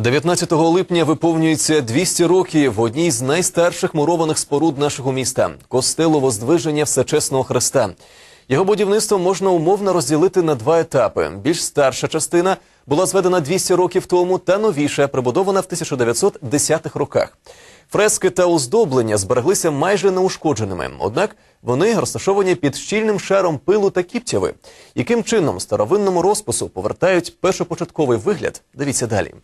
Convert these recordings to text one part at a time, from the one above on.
19 липня виповнюється 200 років в одній з найстарших мурованих споруд нашого міста костелу Воздвиження Всечесного Христа. Його будівництво можна умовно розділити на два етапи. Більш старша частина була зведена 200 років тому, та новіша прибудована в 1910-х роках. Фрески та оздоблення збереглися майже неушкодженими. Однак вони розташовані під щільним шаром пилу та кіптяви. Яким чином старовинному розпису повертають першопочатковий вигляд? Дивіться далі.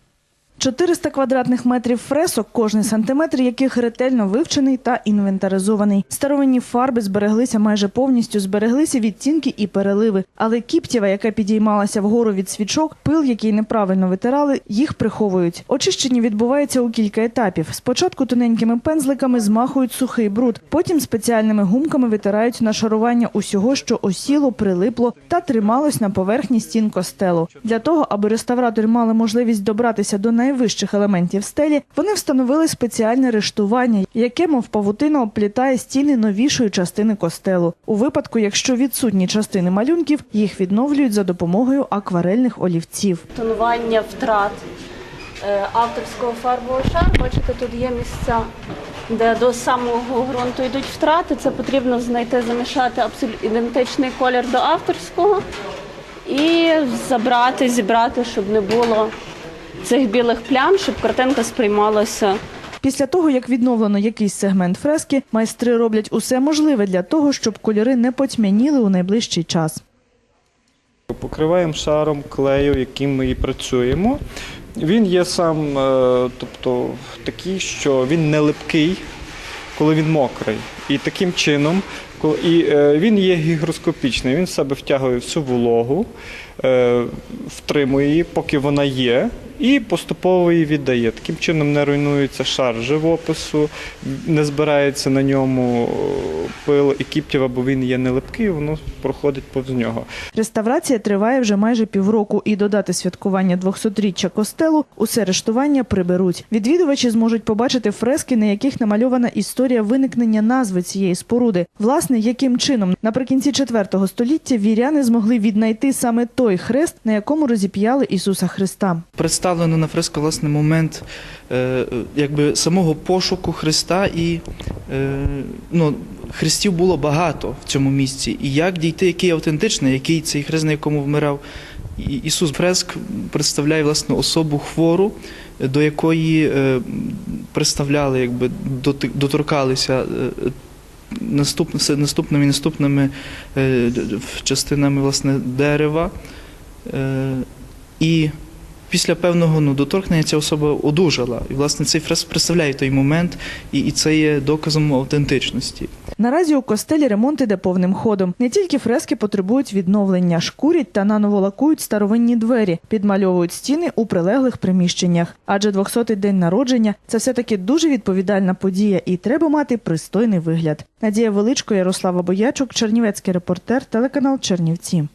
400 квадратних метрів фресок, кожний сантиметр яких ретельно вивчений та інвентаризований. Старовинні фарби збереглися майже повністю, збереглися відтінки і переливи. Але кіптєва, яка підіймалася вгору від свічок, пил, який неправильно витирали, їх приховують. Очищення відбувається у кілька етапів. Спочатку тоненькими пензликами змахують сухий бруд, потім спеціальними гумками витирають нашарування усього, що осіло, прилипло та трималось на поверхні стін костелу. Для того, аби реставратори мали можливість добратися до найвищих елементів стелі, вони встановили спеціальне рештування, яке, мов павутина, обплітає стіни новішої частини костелу. У випадку, якщо відсутні частини малюнків, їх відновлюють за допомогою акварельних олівців. тонування втрат е, авторського фарбового шару. Бачите, тут є місця, де до самого ґрунту йдуть втрати. Це потрібно знайти, замішати абсолютно ідентичний колір до авторського і забрати, зібрати, щоб не було цих білих плям, щоб картинка сприймалася Після того, як відновлено якийсь сегмент фрески, майстри роблять усе можливе для того, щоб кольори не потьмяніли у найближчий час. Покриваємо шаром клею, яким ми і працюємо. Він є сам, е, тобто такий, що він не липкий, коли він мокрий. І таким чином, і е, він є гігроскопічний, він в себе втягує всю вологу, е, втримує її, поки вона є, і поступово її віддає. Таким чином не руйнується шар живопису, не збирається на ньому е, пил і кіптєва, бо він є не липкий, воно проходить повз нього. Реставрація триває вже майже півроку, і додати святкування 200-річчя костелу усе рештування приберуть. Відвідувачі зможуть побачити фрески, на яких намальована історія виникнення назви цієї споруди. Власне, яким чином наприкінці IV століття віряни змогли віднайти саме той хрест, на якому розіп'яли Ісуса Христа. Представлено на фреско власне момент е, якби самого пошуку Христа і е, ну, хрестів було багато в цьому місці. І як дійти, який автентичний, який цей хрест, на якому вмирав Ісус Фреск представляє власне особу хвору, до якої е, представляли, якби доторкалися. наступними і наступними частинами власне дерева. І після певного ну, доторкнення ця особа одужала. І, власне, цей фрест представляє той момент, і, і це є доказом автентичності. Наразі у костелі ремонт іде повним ходом. Не тільки фрески потребують відновлення, шкурять та наново лакують старовинні двері, підмальовують стіни у прилеглих приміщеннях. Адже 200-й день народження це все таки дуже відповідальна подія, і треба мати пристойний вигляд. Надія Величко, Ярослава Боячук, Чернівецький репортер, телеканал Чернівці.